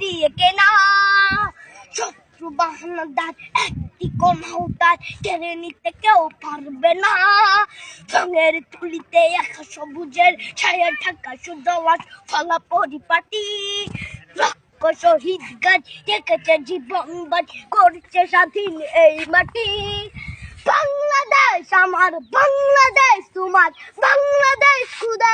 দিয়ে কেনা শত্রু বাহানাদার একটি কম কমাউটার কেড়ে নিতে কেউ পারবে না রঙের তুলিতে একা সবুজের ছায়া ঢাকা সুদলাস ফলা পরিপাটি শহীদ গাছ রেখেছে জীবন বাজ করছে স্বাধীন এই মাটি বাংলাদেশ আমার বাংলাদেশ তোমার বাংলাদেশ খুদার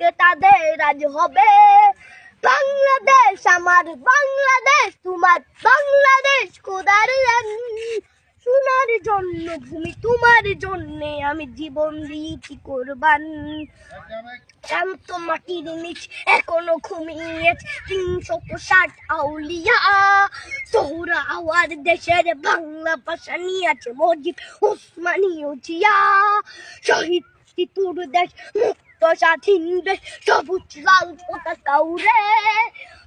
রুখতে তাদের আজ হবে। বাংলাদেশ আমার বাংলাদেশ, তোমার বাংলাদেশ কোদার সোনার জন্য ভূমি তোমার জন্য আমি জীবন দিয়েছি কোরবান। শান্ত মাটির নিচ এখনও ঘুমিয়ে তিনশো ষাট আউলিয়া। সোহরা আওয়ার দেশের বাংলা ভাষা নিয়ে আছে মজিদ ওসমানীয় জিয়া শহীদ তিতুর দেশ মুক্ত দেশ সবুজ লাল পতাকা উড়ে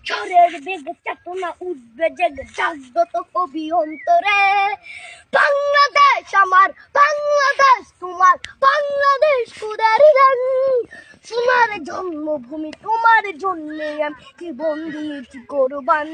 ঝড়ের বেগ চেতনা উঠবে জেগে জাগ্রত কবি অন্তরে বাংলাদেশ আমার বাংলাদেশ তোমার বাংলাদেশ কুদার গান সোনার জন্মভূমি তোমার জন্যে আমি জীবন দিয়েছি কোরবান